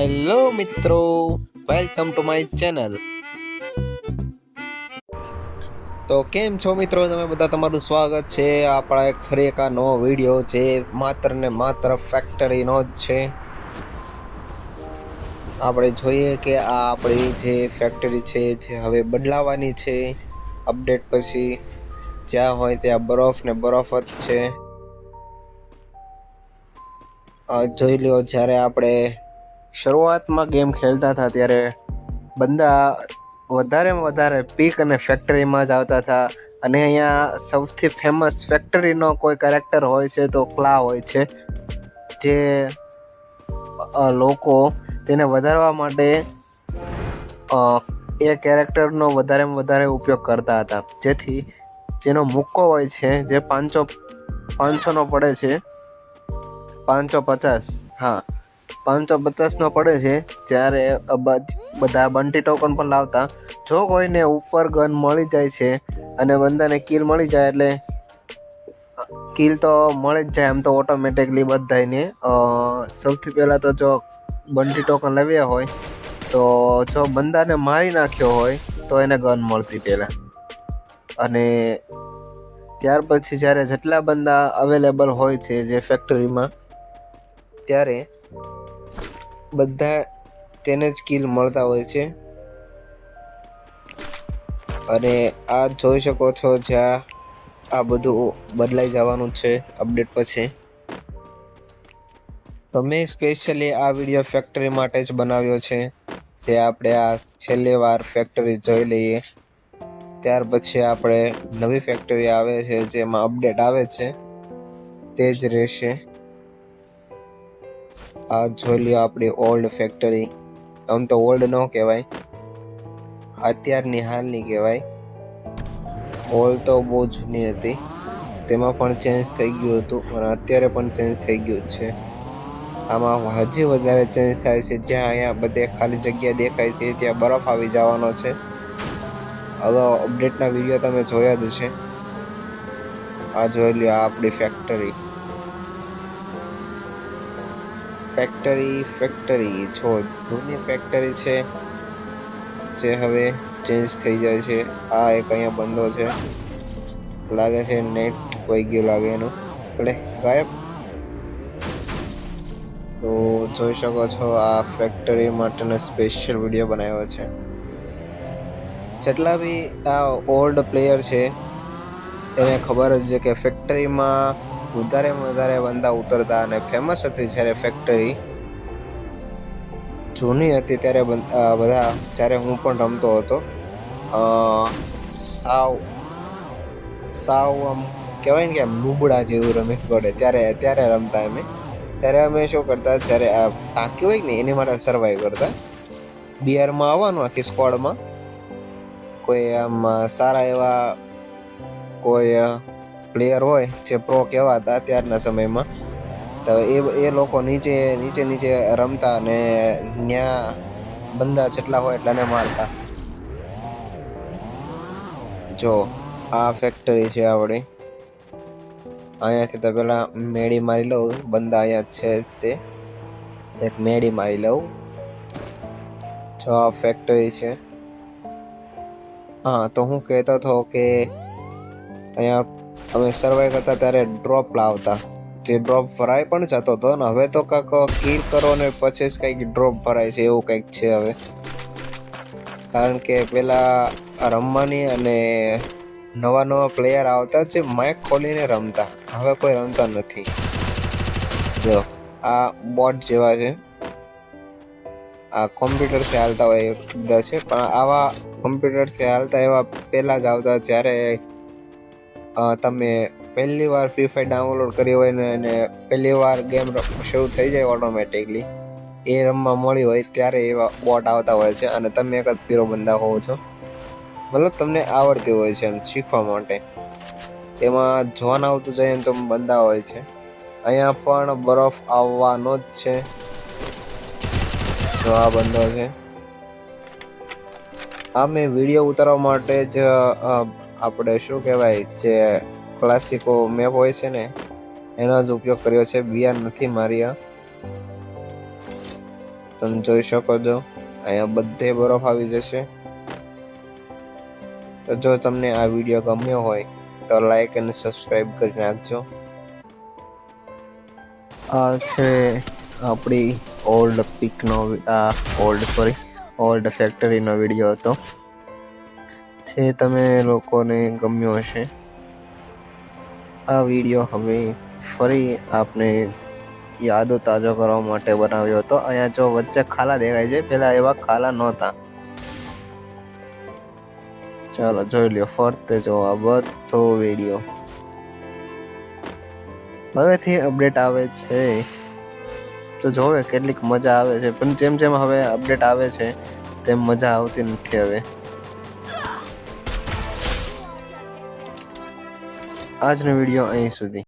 Hello મિત્રો. Welcome to my channel તો કેમ છો મિત્રો? તમે બધા, તમારું સ્વાગત છે. આપણા એક ફરી એક નવો વીડિયો જે માત્ર ને માત્ર ફેક્ટરીનો જ છે. આપણે જોઈએ કે આ આપણી જે ફેક્ટરી છે, જે હવે બદલાવાની છે. અપડેટ પછી જ્યાં હોય ત્યાં બરફ ને બરફ જ છે. જોઈ લો જ્યારે આપણે શરૂઆતમાં ગેમ ખેલતા હતા ત્યારે બંદા વધારેમાં વધારે પીક અને ફેક્ટરીમાં જ આવતા હતા. અને અહીંયા સૌથી ફેમસ ફેક્ટરીનો કોઈ કેરેક્ટર હોય છે તો ક્લા હોય છે, જે લોકો તેને વધારવા માટે એ કેરેક્ટરનો વધારેમાં વધારે ઉપયોગ કરતા હતા. જેથી જેનો મુક્કો હોય છે, જે પાંચસો, પાંચસોનો પડે છે, પાંચસો પચાસ, હા. પાંચસો પચાસનો પડે છે, જ્યારે બધા બંટી ટોકન પણ લાવતા. જો કોઈને ઉપર ગન મળી જાય છે અને બંદાને કિલ મળી જાય એટલે કિલ તો મળી જ જાય આમ તો ઓટોમેટિકલી બધાને સૌથી પહેલાં તો જો બંટી ટોકન લાવ્યા હોય, તો જો બંદાને મારી નાખ્યો હોય, તો એને ગન મળતી પહેલાં. અને ત્યાર પછી જ્યારે જેટલા બંદા અવેલેબલ હોય છે જે ફેક્ટરીમાં ત્યારે બધા તેને જ કિલ મળતા હોય છે. અને આ જોઈ શકો છો જ્યાં આ બધું બદલાઈ જવાનું છે અપડેટ પછી. તમે સ્પેશિયલી આ વીડિયો ફેક્ટરી માટે જ બનાવ્યો છે. તે આપણે આ છેલ્લી વાર ફેક્ટરી જોઈ લઈએ. ત્યાર પછી આપણે નવી ફેક્ટરી આવે છે જેમાં અપડેટ આવે છે. તે જ રહેશે. આ જોઈ લ્યો આપણી ઓલ્ડ ફેક્ટરી આમ તો ઓલ્ડ ન કહેવાય. અત્યારની હાલની કહેવાય. ઓલ્ડ તો બહુ જૂની હતી. તેમાં પણ ચેન્જ થઈ ગયું હતું અને અત્યારે પણ ચેન્જ થઈ ગયું છે. આમાં હજી વધારે ચેન્જ થાય છે. જ્યાં અહીંયા બધે ખાલી જગ્યા દેખાય છે, ત્યાં બરફ આવી જવાનો છે. અગાઉ અપડેટના વીડિયો તમે જોયા જ છે આ જોઈ લ્યો આપણી ફેક્ટરી ફેક્ટરી ફેક્ટરી છો જૂની ફેક્ટરી છે, જે હવે ચેન્જ થઈ જાય છે. આ એક અહીંયા બંધો છે. લાગે છે નેટ કોઈ ગયું, લાગે એનું. એટલે ગાયબ. તો જોઈ શકો છો, આ ફેક્ટરી માટેનો સ્પેશિયલ વીડિયો બનાવ્યો છે. જેટલા બી આ ઓલ્ડ પ્લેયર છે, એને ખબર જ છે કે ફેક્ટરીમાં વધારેમાં વધારે બંદા ઉતરતા અને ફેમસ હતી જ્યારે ફેક્ટરી જૂની હતી ત્યારે બધા જ્યારે હું પણ રમતો હતો સાવ સાવ આમ કહેવાય ને કે આમ લુબડા જેવું રમી પડે. ત્યારે ત્યારે રમતા અમે. ત્યારે અમે શું કરતા, જ્યારે આ ટાંકી હોય ને, એની માટે સર્વાઈવ કરતા. બિહારમાં આવવાનું આખી સ્કોડમાં કોઈ આમ સારા એવા કોઈ પ્લેયર હોય, જે પ્રો કહેવાતા ત્યારના સમયમાં. તો એ એ લોકો નીચે નીચે નીચે રમતા અને ત્યાં બંદા જેટલા હોય એટલાને મારતા. જો, આ ફેક્ટરી છે આપણી. અહીંયાથી તો પહેલાં મેડી મારી લઉં, બંદા અહીંયા છે જ તે. એક મેડી મારી લઉં. જો, આ ફેક્ટરી છે. હા, તો હું કહેતો હતો કે અહીંયા અમે સર્વાઈવ કરતા ત્યારે ડ્રોપ લાવતા. જે ડ્રોપ ભરાય પણ જતો હતો ને હવે તો કાંક કિલ કરો ને પછી જ કંઈક ડ્રોપ ભરાય છે એવું કંઈક છે હવે. કારણ કે આ રમવાની અને નવા નવા પ્લેયર આવતા જે માઇક ખોલીને રમતા. હવે કોઈ રમતા નથી. જો, આ બોટ જેવા છે. આ કોમ્પ્યુટરથી હાલતા હોય બધા છે. પણ આવા કોમ્પ્યુટરથી હાલતા એવા પહેલાં જ આવતા જ્યારે તમે પહેલી વાર ફ્રી ફાયર ડાઉનલોડ કરી હોય ને અને પહેલી વાર ગેમ શરૂ થઈ જાય ઓટોમેટિકલી એ રમવા મળી હોય ત્યારે એવા બોટ આવતા હોય છે અને તમે એક જ પીરો બંદા હોવ છો. મતલબ તમને આવડતી હોય છે એમ, શીખવા માટે. એમાં જોન આવતું જાય એમ તો બંદા હોય છે. અહીંયા પણ બરફ આવવાનો જ છે. જો આ બંધો છે. આ મેં વીડિયો ઉતારવા માટે જ આપણે શું કહેવાય, જે ક્લાસિકો મેપ હોય છે ને, એનો જ ઉપયોગ કર્યો છે. બીઆર નથી માર્યા તમે જોઈ શકો છો, અહીંયા બધે બરફ આવી જશે. તો જો તમને આ વીડિયો ગમ્યો હોય, તો લાઈક અને સબસ્ક્રાઈબ કરી નાખજો. આ છે આપણી ઓલ્ડ પિકનો આ ઓલ્ડ સોરી ઓલ્ડ ફેક્ટરીનો વીડિયો હતો. જે તમે લોકોને ગમ્યો હશે. આ વીડિયો હવે ફરી આપને યાદો તાજો કરવા માટે બનાવ્યો હતો. અહીંયા જો વચ્ચે ખાલા દેખાય છે. પહેલાં એવા ખાલા નહોતા. ચાલો જોઈ લ્યો ફરતે જો આ બધો વીડિયો હવેથી અપડેટ આવે છે. તો જોવે કેટલીક મજા આવે છે. પણ જેમ જેમ હવે અપડેટ આવે છે, તેમ મજા આવતી નથી હવે. આજનો વીડિયો અહીં સુધી.